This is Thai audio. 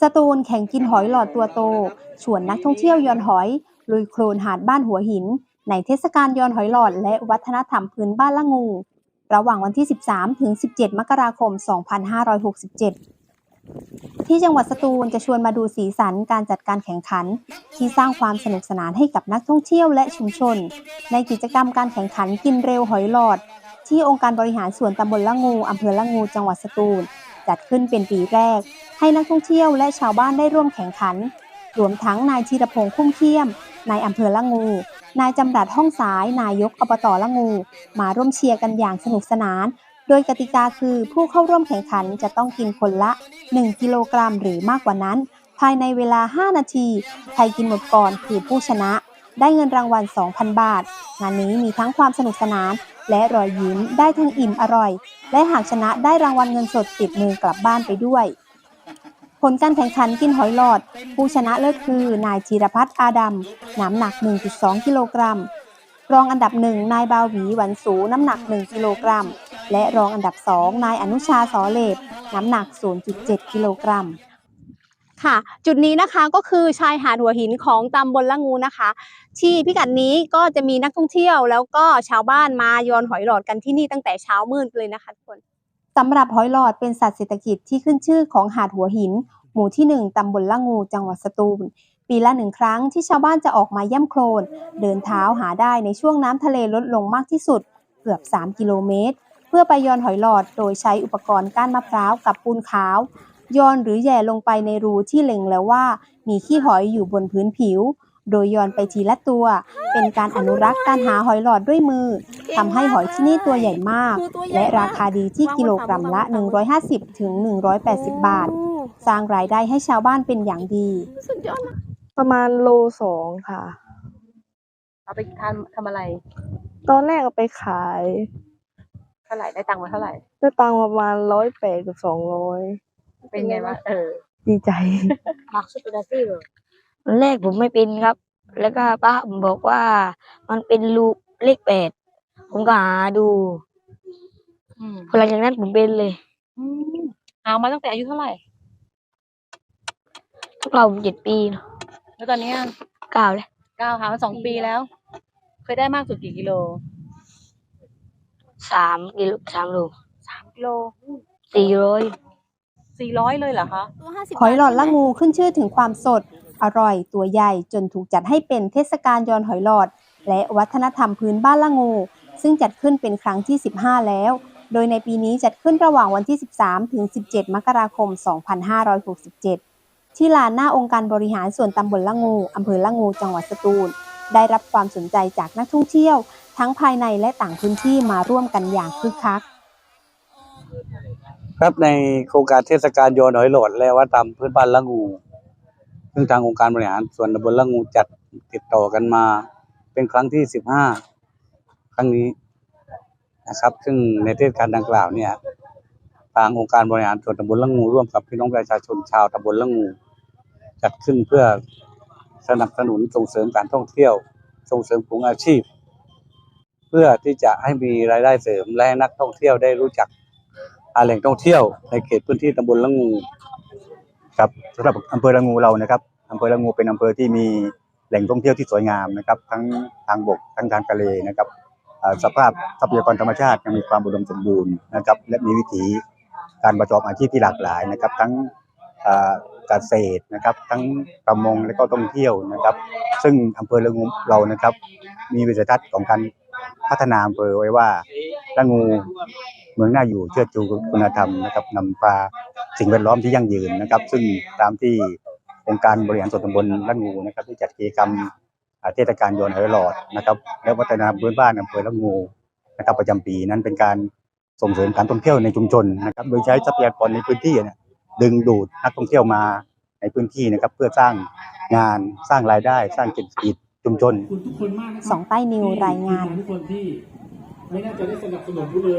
สตูลแข่งกินหอยหลอดตัวโต ชวนนักท่องเที่ยวยอนหอย ลุยโคลนหาดบ้านหัวหิน ในเทศกาลยอนหอยหลอด และวัฒนธรรมพื้นบ้านละงู ระหว่างวันที่ 13 ถึง 17 มกราคม 2567 ที่จังหวัดสตูลจะชวนมาดูสีสันการจัดการแข่งขัน ที่สร้างความสนุกสนานให้กับนักท่องเที่ยวและชุมชน ในกิจกรรมการแข่งขันกินเร็วหอยหลอด ที่องค์การบริหารส่วนตำบลละงูอำเภอละงู จังหวัดสตูล จัดขึ้นเป็นปีแรก ให้นักท่องเที่ยวและชาวบ้านได้ร่วมแข่งขัน รวมทั้งนายธีรพงษ์คุ้มเขี้ยม นายอำเภอละงู นายจำรัดห้องสาย นายกอบตละงู มาร่วมเชียร์กันอย่างสนุกสนาน โดยกติกาคือผู้เข้าร่วมแข่งขันจะต้องกินคนละ 1 กิโลกรัมหรือมากกว่านั้น ภายในเวลา 5 นาที ใครกินหมดก่อนคือผู้ชนะ ได้เงินรางวัล 2,000 บาท งานนี้มีทั้งความสนุกสนานและรอยยิ้มได้ทั้งอิ่มอร่อย และหากชนะได้รางวัลเงินสดติดมือกลับบ้านไปด้วย ผลการแข่งขันกินหอยหลอด ผู้ชนะเลิศคือนายจีรพัฒน์อาดัมน้ำหนัก 1.2 กิโลกรัม รองอันดับหนึ่งนายบาวีหวันสูน้ำหนัก 1 กิโลกรัม และรองอันดับ2นายอนุชาสอเลดน้ำหนัก 0.7 กิโลกรัมค่ะจุดนี้นะคะก็คือชายหาดหัวหินของตำบลละงูนะคะ ที่พิกัดนี้ก็จะมีนักท่องเที่ยว แล้วก็ชาวบ้านมาโยนหอยหลอดกันที่นี่ตั้งแต่เช้ามืดเลยนะคะทุกคน สำหรับหอยหลอดเป็นสัตว์เศรษฐกิจที่ขึ้นชื่อของหาดหัวหิน หมู่ที่ 1 ตำบลละงู จังหวัดสตูล ปีละหนึ่งครั้งที่ชาวบ้านจะออกมาย่ำโคลน เดินเท้าหาได้ในช่วงน้ำทะเลลดลงมากที่สุด เกือบ 3 กิโลเมตร เพื่อไปโยนหอยหลอดโดยใช้อุปกรณ์ก้านมะพร้าวกับปูนขาวโยนหรือแย่ลงไปในรูที่เล็งแล้วว่า มีขี้หอยอยู่บนพื้นผิว โดยโยนไปทีละตัว เป็นการอนุรักษ์การหาหอยหลอดด้วยมือ ทำให้หอยที่นี่ตัวใหญ่มาก และราคาดีที่กิโลกรัมละ 150ถึง180 บาท สร้างรายได้ให้ชาวบ้านเป็นอย่างดี สุดยอดนะประมาณโลสองค่ะ เอาไปทานทำอะไร ตอนแรกเอาไปขายเท่าไหร่ได้ตังค์มาเท่าไหร่ได้ตังค์ประมาณร้อยแปดกับสองร้อยเป็นไงวะเออ ดีใจมักสุดเป็นอาชีพเลยตอนแรกผมไม่เป็นครับ แล้วก็ป้าผมบอกว่ามันเป็นรูปเลขแปด ผมก็หาดูอืมพอหลังจากนั้นผมเป็นเลยอืมเอามาตั้งแต่อายุเท่าไหร่ พวกเราผมเจ็ดปีเนอะแล้วตอนเนี้ยเก้าแล้วก้าวหามาสองปีแล้ว เคยได้มากสุดกี่กิโลสามกิโลสามโลสามกิโลสี่ร้อยสี่ร้อยเลยเหรอคะหอยหลอดละงูขึ้นชื่อถึงความสด อร่อยตัวใหญ่จนถูกจัดให้เป็นเทศกาลยอนหอยหลอด และวัฒนธรรมพื้นบ้านละงู ซึ่งจัดขึ้นเป็นครั้งที่ 15 แล้ว โดยในปีนี้จัดขึ้นระหว่างวันที่ 13 ถึง 17 มกราคม 2567 ที่ลานหน้าองค์การบริหารส่วนตำบลละงูอำเภอละงู จังหวัดสตูล ได้รับความสนใจจากนักท่องเที่ยว ทั้งภายในและต่างพื้นที่มาร่วมกันอย่างคึกคัก ครับในโครงการเทศกาลโยนหอยโหลด และวัฒนธรรมพื้นบ้านละงู ซึ่งทางองค์การบริหารส่วนตำบลละงูจัดติดต่อกันมาเป็นครั้งที่สิบห้า ครั้งนี้นะครับ ซึ่งในเทศกาลดังกล่าวเนี่ยทางองค์การบริหารส่วนตำบลละงูร่วมกับพี่น้องประชาชนชาวตำบลละงูจัดขึ้นเพื่อสนับสนุนส่งเสริมการท่องเที่ยว ส่งเสริมกลุ่มอาชีพ เพื่อที่จะให้มีรายได้เสริมและนักท่องเที่ยวได้รู้จักอาแหล่งท่องเที่ยว ในเขตพื้นที่ตำบลละงูครับสำหรับอำเภอละงูเรานะครับอำเภอละงูเป็นอำเภอที่มีแหล่งท่องเที่ยวที่สวยงามนะครับ ทั้งทางบกทั้งทางทะเลนะครับ สภาพทรัพยากรธรรมชาติยังมีความอุดมสมบูรณ์นะครับ และมีวิถีการประกอบอาชีพที่หลากหลายนะครับ ทั้งอ่าเกษตรนะครับ ทั้งประมงและก็ท่องเที่ยวนะครับ ซึ่งอำเภอละงูเรานะครับ มีวิสัยทัศน์ของการพัฒนาอำเภอไว้ว่าละงูเมืองน่าอยู่เชื่อชูคุณธรรมนะครับนำพาสิ่งแวดล้อมที่ยั่งยืนนะครับ ซึ่งตามที่องค์การบริหารส่วนตำบลละงูนะครับที่จัดกิจกรรมอ่า เทศกาลโยนหอยหลอดนะครับ และวัฒนธรรมพื้นบ้านอำเภอละงูนะครับประจำปีนั้นเป็นการส่งเสริมการท่องเที่ยวในชุมชนนะครับ โดยใช้ทรัพยากรในพื้นที่เนี่ยดึงดูดนักท่องเที่ยวมาในพื้นที่นะครับเพื่อสร้างงานสร้างรายได้ สร้างเศรษฐกิจชุมชนสองใต้นิวรายงานทุกคนที่ไม่น่าจะได้สนับสนุนเลย